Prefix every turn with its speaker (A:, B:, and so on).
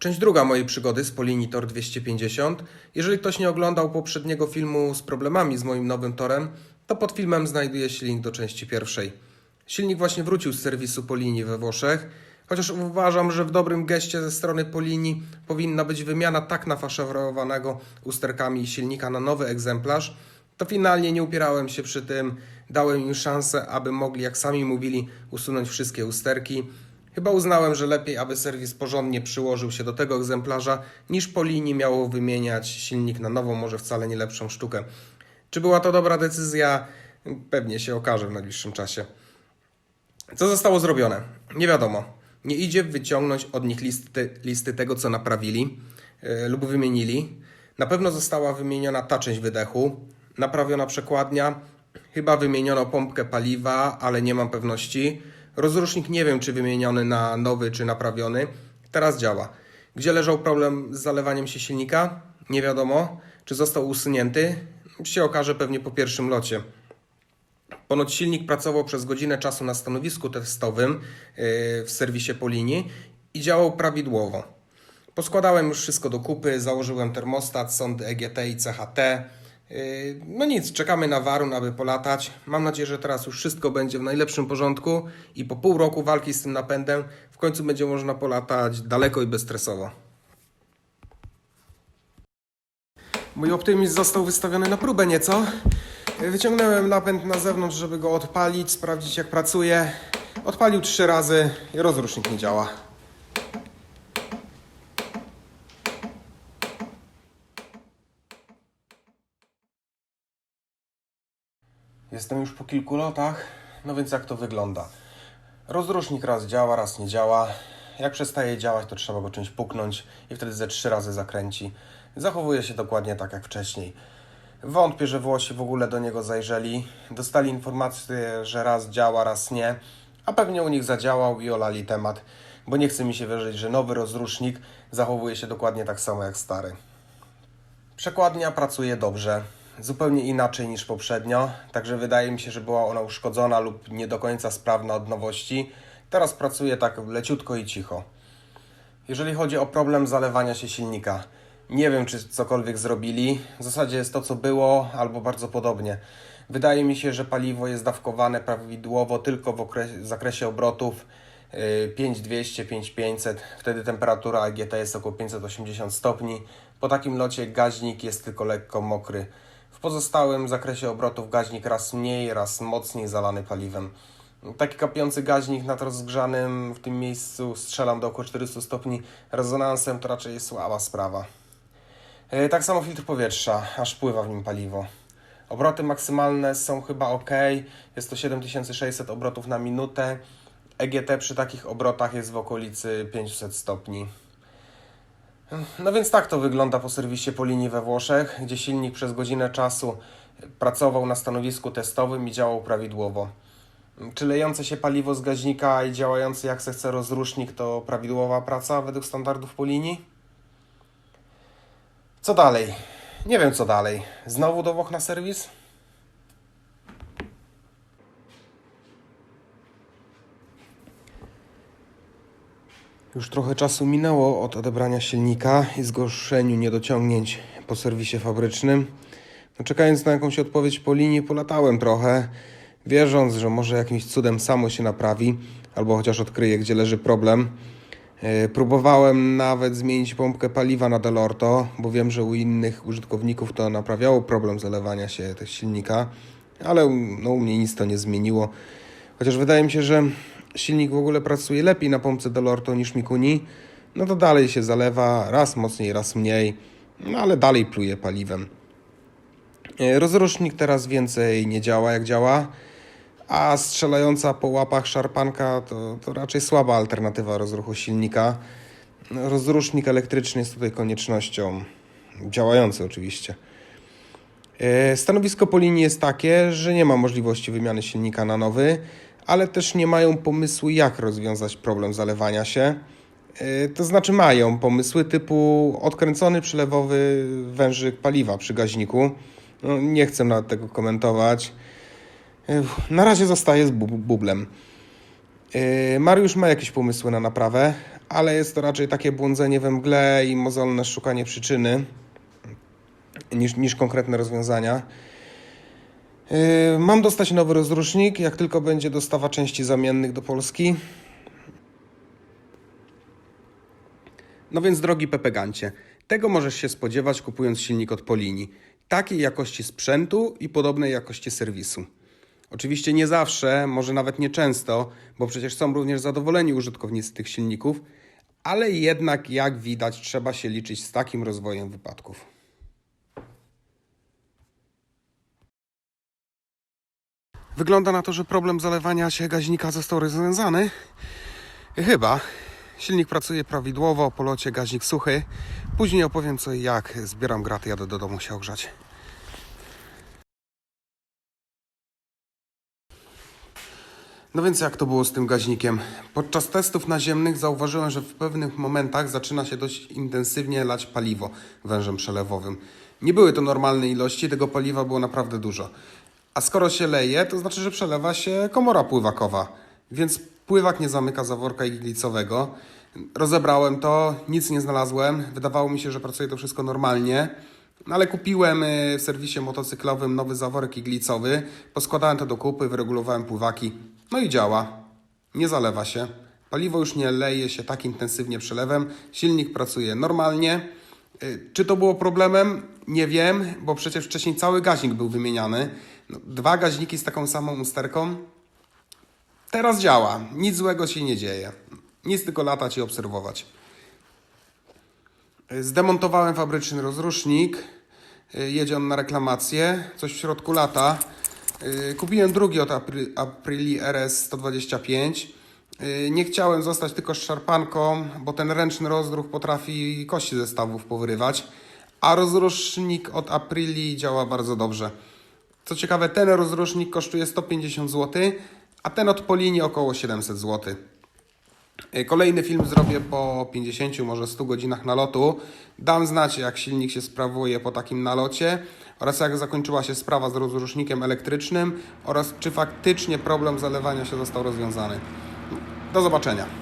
A: Część druga mojej przygody z Polini Tor 250. Jeżeli ktoś nie oglądał poprzedniego filmu z problemami z moim nowym torem, to pod filmem znajduje się link do części pierwszej. Silnik właśnie wrócił z serwisu Polini we Włoszech, chociaż uważam, że w dobrym geście ze strony Polini powinna być wymiana tak nafaszerowanego usterkami silnika na nowy egzemplarz, to finalnie nie upierałem się przy tym, dałem im szansę, aby mogli, jak sami mówili, usunąć wszystkie usterki. Chyba uznałem, że lepiej, aby serwis porządnie przyłożył się do tego egzemplarza, niż po linii miało wymieniać silnik na nową, może wcale nie lepszą sztukę. Czy była to dobra decyzja? Pewnie się okaże w najbliższym czasie. Co zostało zrobione? Nie wiadomo. Nie idzie wyciągnąć od nich listy, listy tego, co naprawili yy, lub wymienili. Na pewno została wymieniona ta część wydechu, naprawiona przekładnia, chyba wymieniono pompkę paliwa, ale nie mam pewności. Rozrusznik nie wiem, czy wymieniony na nowy, czy naprawiony. Teraz działa. Gdzie leżał problem z zalewaniem się silnika? Nie wiadomo. Czy został usunięty? Się okaże pewnie po pierwszym locie. Ponoć silnik pracował przez godzinę czasu na stanowisku testowym yy, w serwisie Polini i działał prawidłowo. Poskładałem już wszystko do kupy, założyłem termostat, sondy EGT i CHT. Yy, No nic, czekamy na warun, aby polatać. Mam nadzieję, że teraz już wszystko będzie w najlepszym porządku i po pół roku walki z tym napędem w końcu będzie można polatać daleko i bezstresowo. Mój optymizm został wystawiony na próbę nieco. Wyciągnąłem napęd na zewnątrz, żeby go odpalić, sprawdzić jak pracuje. Odpalił trzy razy i rozrusznik nie działa. Jestem już po kilku lotach, no więc jak to wygląda? Rozrusznik raz działa, raz nie działa. Jak przestaje działać, to trzeba go czymś puknąć i wtedy ze trzy razy zakręci. Zachowuje się dokładnie tak jak wcześniej. Wątpię, że Włosi w ogóle do niego zajrzeli. Dostali informację, że raz działa, raz nie, a pewnie u nich zadziałał i olali temat, bo nie chce mi się wierzyć, że nowy rozrusznik zachowuje się dokładnie tak samo jak stary. Przekładnia pracuje dobrze, zupełnie inaczej niż poprzednio, także wydaje mi się, że była ona uszkodzona lub nie do końca sprawna od nowości. Teraz pracuje tak leciutko i cicho. Jeżeli chodzi o problem zalewania się silnika, nie wiem, czy cokolwiek zrobili. W zasadzie jest to, co było, albo bardzo podobnie. Wydaje mi się, że paliwo jest dawkowane prawidłowo tylko w zakresie obrotów yy, 5200, 5500. Wtedy temperatura AGT jest około 580 stopni. Po takim locie gaźnik jest tylko lekko mokry. W pozostałym zakresie obrotów gaźnik raz mniej, raz mocniej zalany paliwem. Taki kapiący gaźnik nad rozgrzanym w tym miejscu strzelam do około 400 stopni rezonansem to raczej słaba sprawa. E, Tak samo filtr powietrza, aż pływa w nim paliwo. Obroty maksymalne są chyba ok, jest to 7600 obrotów na minutę. EGT przy takich obrotach jest w okolicy 500 stopni. No więc tak to wygląda po serwisie po linii we Włoszech, gdzie silnik przez godzinę czasu pracował na stanowisku testowym i działał prawidłowo. Czy lejące się paliwo z gaźnika i działający jak se chce rozrusznik to prawidłowa praca według standardów po linii? Co dalej? Nie wiem co dalej. Znowu do Włoch na serwis? Już trochę czasu minęło od odebrania silnika i zgłoszeniu niedociągnięć po serwisie fabrycznym. No, czekając na jakąś odpowiedź po linii, polatałem trochę, wierząc, że może jakimś cudem samo się naprawi, albo chociaż odkryje, gdzie leży problem. E, Próbowałem nawet zmienić pompkę paliwa na Delorto, bo wiem, że u innych użytkowników to naprawiało problem zalewania się tego silnika, ale no, u mnie nic to nie zmieniło. Chociaż wydaje mi się, że silnik w ogóle pracuje lepiej na pompce Delorto niż Mikuni, no to dalej się zalewa, raz mocniej, raz mniej, no ale dalej pluje paliwem. E, Rozrusznik teraz więcej nie działa jak działa, a strzelająca po łapach szarpanka to, to raczej słaba alternatywa rozruchu silnika. Rozrusznik elektryczny jest tutaj koniecznością, działający oczywiście. E, Stanowisko po linii jest takie, że nie ma możliwości wymiany silnika na nowy, ale też nie mają pomysłu, jak rozwiązać problem zalewania się. E, To znaczy mają pomysły typu odkręcony przylewowy wężyk paliwa przy gaźniku. No, nie chcę nawet tego komentować. Ech, Na razie zostaje z bu- bublem. Yy, Mariusz ma jakieś pomysły na naprawę, ale jest to raczej takie błądzenie we mgle i mozolne szukanie przyczyny niż, niż konkretne rozwiązania. Yy, Mam dostać nowy rozrusznik, jak tylko będzie dostawa części zamiennych do Polski. No więc drogi Pepegancie, tego możesz się spodziewać kupując silnik od Polini. Takiej jakości sprzętu i podobnej jakości serwisu. Oczywiście nie zawsze, może nawet nie często, bo przecież są również zadowoleni użytkownicy tych silników, ale jednak jak widać trzeba się liczyć z takim rozwojem wypadków. Wygląda na to, że problem zalewania się gaźnika został rozwiązany. Chyba. Silnik pracuje prawidłowo, po locie gaźnik suchy. Później opowiem co i jak. Zbieram graty, jadę do domu się ogrzać. No więc jak to było z tym gaźnikiem? Podczas testów naziemnych zauważyłem, że w pewnych momentach zaczyna się dość intensywnie lać paliwo wężem przelewowym. Nie były to normalne ilości, tego paliwa było naprawdę dużo. A skoro się leje, to znaczy, że przelewa się komora pływakowa, więc pływak nie zamyka zaworka iglicowego. Rozebrałem to, nic nie znalazłem. Wydawało mi się, że pracuje to wszystko normalnie. No ale kupiłem y, w serwisie motocyklowym nowy zaworek iglicowy, poskładałem to do kupy, wyregulowałem pływaki, no i działa. Nie zalewa się. Paliwo już nie leje się tak intensywnie przelewem, silnik pracuje normalnie. Y, Czy to było problemem? Nie wiem, bo przecież wcześniej cały gaźnik był wymieniany. No, dwa gaźniki z taką samą usterką. Teraz działa, nic złego się nie dzieje. Nic tylko latać i obserwować. Zdemontowałem fabryczny rozrusznik. Y, Jedzie on na reklamację. Coś w środku lata. Y, Kupiłem drugi od Apri- Aprili RS 125. Y, Nie chciałem zostać tylko z szarpanką, bo ten ręczny rozruch potrafi kości zestawów powyrywać. A rozrusznik od Aprili działa bardzo dobrze. Co ciekawe, ten rozrusznik kosztuje 150 zł, a ten od Polini około 700 zł. Y, Kolejny film zrobię po 50, może 100 godzinach nalotu. Dam znać, jak silnik się sprawuje po takim nalocie oraz jak zakończyła się sprawa z rozrusznikiem elektrycznym oraz czy faktycznie problem zalewania się został rozwiązany. Do zobaczenia.